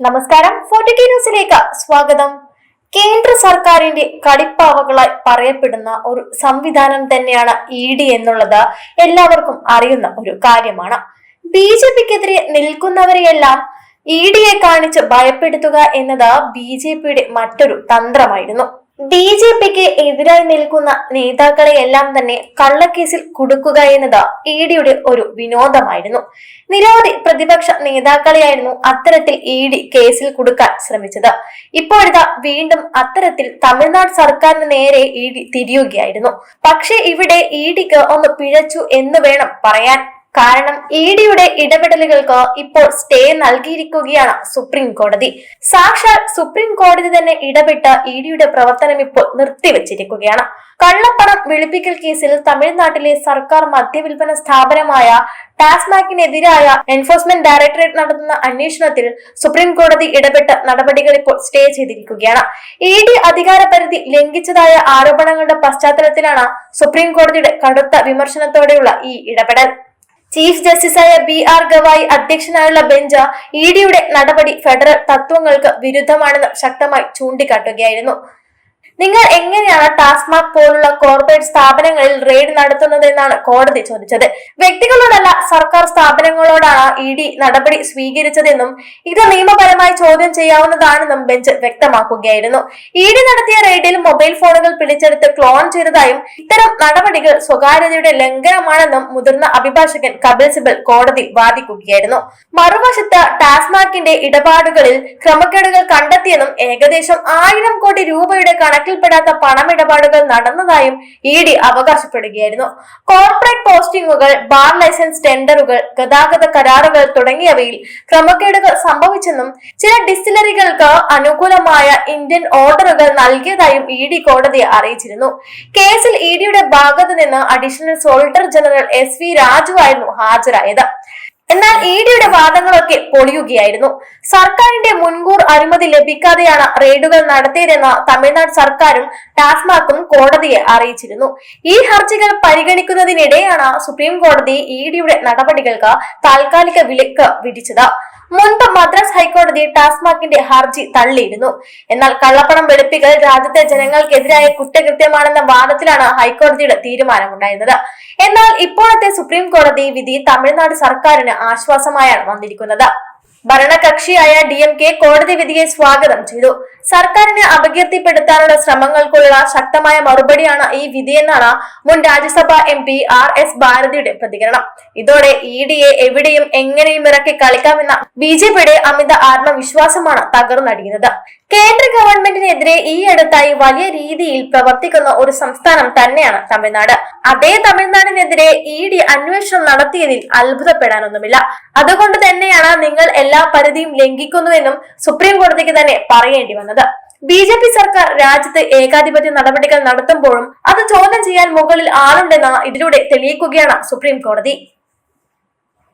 നമസ്കാരം. ഫോർട്ടി ന്യൂസിലേക്ക് സ്വാഗതം. കേന്ദ്ര സർക്കാരിന്റെ കടിപ്പാവകളായി പറയപ്പെടുന്ന ഒരു സംവിധാനം തന്നെയാണ് ഇ ഡി എന്നുള്ളത് എല്ലാവർക്കും അറിയുന്ന ഒരു കാര്യമാണ്. ബി ജെ പിക്കെതിരെ നിൽക്കുന്നവരെയെല്ലാം ഇ ഡിയെ കാണിച്ച് ഭയപ്പെടുത്തുക എന്നത് ബി ജെ പിയുടെ മറ്റൊരു തന്ത്രമായിരുന്നു. ബി ജെ പിക്ക് എതിരായി നിൽക്കുന്ന നേതാക്കളെ എല്ലാം തന്നെ കള്ളക്കേസിൽ കുടുക്കുക എന്നത് ഇ ഡിയുടെ ഒരു വിനോദമായിരുന്നു. നിരവധി പ്രതിപക്ഷ നേതാക്കളെയായിരുന്നു അത്തരത്തിൽ ഇ ഡി കേസിൽ കുടുക്കാൻ ശ്രമിച്ചത്. ഇപ്പോഴിതാ വീണ്ടും അത്തരത്തിൽ തമിഴ്നാട് സർക്കാരിന് നേരെ ഇ ഡി തിരിയുകയായിരുന്നു. പക്ഷേ ഇവിടെ ഇ ഡിക്ക് ഒന്ന് പിഴച്ചു എന്ന് വേണം പറയാൻ. കാരണം ഇ ഡിയുടെ ഇടപെടലുകൾക്ക് ഇപ്പോൾ സ്റ്റേ നൽകിയിരിക്കുകയാണ് സുപ്രീം കോടതി സാക്ഷാൽ സുപ്രീം കോടതി തന്നെ ഇടപെട്ട് ഇ ഡിയുടെ പ്രവർത്തനം ഇപ്പോൾ നിർത്തിവച്ചിരിക്കുകയാണ്. കള്ളപ്പണം വെളുപ്പിക്കൽ കേസിൽ തമിഴ്നാട്ടിലെ സർക്കാർ മദ്യവിൽപ്പന സ്ഥാപനമായ ടാസ്മാക്കിനെതിരായ എൻഫോഴ്സ്മെന്റ് ഡയറക്ടറേറ്റ് നടത്തുന്ന അന്വേഷണത്തിൽ സുപ്രീം കോടതി ഇടപെട്ട നടപടികൾ ഇപ്പോൾ സ്റ്റേ ചെയ്തിരിക്കുകയാണ്. ഇ ഡി അധികാര പരിധി ലംഘിച്ചതായ ആരോപണങ്ങളുടെ പശ്ചാത്തലത്തിലാണ് സുപ്രീം കോടതിയുടെ കടുത്ത വിമർശനത്തോടെയുള്ള ഈ ഇടപെടൽ. ചീഫ് ജസ്റ്റിസായ ബി ആർ ഗവായി അധ്യക്ഷനായുള്ള ബെഞ്ച് ഇ ഡിയുടെ നടപടി ഫെഡറൽ തത്വങ്ങൾക്ക് വിരുദ്ധമാണെന്ന് ശക്തമായി ചൂണ്ടിക്കാട്ടുകയായിരുന്നു നിങ്ങൾ എങ്ങനെയാണ് ടാസ്മാക് പോലുള്ള കോർപ്പറേറ്റ് സ്ഥാപനങ്ങളിൽ റെയ്ഡ് നടത്തുന്നത് എന്നാണ് കോടതി ചോദിച്ചത്. വ്യക്തികളോടല്ല സർക്കാർ സ്ഥാപനങ്ങളോടാണ് ഇ ഡി നടപടി സ്വീകരിച്ചതെന്നും ഇത് നിയമപരമായി ചോദ്യം ചെയ്യാവുന്നതാണെന്നും ബെഞ്ച് വ്യക്തമാക്കുകയായിരുന്നു. ഇ ഡി നടത്തിയ റെയ്ഡിൽ മൊബൈൽ ഫോണുകൾ പിടിച്ചെടുത്ത് ക്ലോൺ ചെയ്തതായും ഇത്തരം നടപടികൾ സ്വകാര്യതയുടെ ലംഘനമാണെന്നും മുതിർന്ന അഭിഭാഷകൻ കപിൽ സിബൽ കോടതി വാദിക്കുകയായിരുന്നു. മറുവശത്ത് ടാസ്മാക്കിന്റെ ഇടപാടുകളിൽ ക്രമക്കേടുകൾ കണ്ടെത്തിയെന്നും ഏകദേശം ആയിരം കോടി രൂപയുടെ കണക്കിൽപ്പെടാത്ത പണമിടപാടുകൾ നടന്നതായും ഇ ഡി അവകാശപ്പെടുകയായിരുന്നു. കോർപ്പറേറ്റ് പോസ്റ്റിംഗുകൾ ബാർ ലൈസൻസ് ടെൻഡറുകൾ ഗതാഗത കരാറുകൾ തുടങ്ങിയവയിൽ ക്രമക്കേടുകൾ സംഭവിച്ചെന്നും ചില ഡിസ്റ്റിലറികൾക്ക് അനുകൂലമായ ഇന്ത്യൻ ഓർഡറുകൾ നൽകിയതായും ഇ ഡി കോടതിയെ അറിയിച്ചിരുന്നു. കേസിൽ ഇ ഡിയുടെ ഭാഗത്തു നിന്ന് additional solicitor general S V Raju ആയിരുന്നു ഹാജരായത്. എന്നാൽ ഇ ഡിയുടെ വാദങ്ങളൊക്കെ പൊളിയുകയായിരുന്നു. സർക്കാരിന്റെ മുൻകൂർ അനുമതി ലഭിക്കാതെയാണ് റെയ്ഡുകൾ നടത്തിയതെന്ന തമിഴ്നാട് സർക്കാരും ടാസ്മാക്കും കോടതിയെ അറിയിച്ചിരുന്നു. ഈ ഹർജികൾ പരിഗണിക്കുന്നതിനിടെയാണ് സുപ്രീം കോടതി ഇ ഡിയുടെ നടപടികൾക്ക് താൽക്കാലിക വിലക്ക് വിധിച്ചത്. മുൻപ് മദ്രാസ് ഹൈക്കോടതി ടാസ്മാക്കിന്റെ ഹർജി തള്ളിയിരുന്നു. എന്നാൽ കള്ളപ്പണം വെളുപ്പിക്കൽ രാജ്യത്തെ ജനങ്ങൾക്കെതിരായ കുറ്റകൃത്യമാണെന്ന വാദത്തിലാണ് ഹൈക്കോടതിയുടെ തീരുമാനമുണ്ടായിരുന്നത്. എന്നാൽ ഇപ്പോഴത്തെ സുപ്രീം കോടതി വിധി തമിഴ്നാട് സർക്കാരിന് ആശ്വാസമായാണ് വന്നിരിക്കുന്നത്. ഭരണകക്ഷിയായ ഡി എം കെ കോടതി വിധിയെ സ്വാഗതം ചെയ്തു. സർക്കാരിനെ അപകീർത്തിപ്പെടുത്താനുള്ള ശ്രമങ്ങൾക്കുള്ള ശക്തമായ മറുപടിയാണ് ഈ വിധിയെന്നാണ് മുൻ Rajya Sabha M P R S ഭാരതിയുടെ പ്രതികരണം. ഇതോടെ ഇ എ എവിടെയും എങ്ങനെയും ഇറക്കി കളിക്കാമെന്ന ബി ജെ പിയുടെ അമിത ആത്മവിശ്വാസമാണ് തകർന്നടിയുന്നത്. കേന്ദ്ര ഗവൺമെന്റിനെതിരെ ഈ അടുത്തായി വലിയ രീതിയിൽ പ്രവർത്തിക്കുന്ന ഒരു സംസ്ഥാനം തന്നെയാണ് തമിഴ്നാട്. അതേ തമിഴ്നാടിനെതിരെ ഇ ഡി അന്വേഷണം നടത്തിയതിൽ അത്ഭുതപ്പെടാനൊന്നുമില്ല. അതുകൊണ്ട് തന്നെയാണ് നിങ്ങൾ എല്ലാ പരിധിയും ലംഘിക്കുന്നുവെന്നും സുപ്രീം കോടതിക്ക് തന്നെ പറയേണ്ടി വന്നത്. ബി ജെ പി സർക്കാർ രാജ്യത്ത് ഏകാധിപത്യ നടപടികൾ നടത്തുമ്പോഴും അത് ചോദ്യം ചെയ്യാൻ മുകളിൽ ആളുണ്ടെന്ന് ഇതിലൂടെ തെളിയിക്കുകയാണ് സുപ്രീം കോടതി.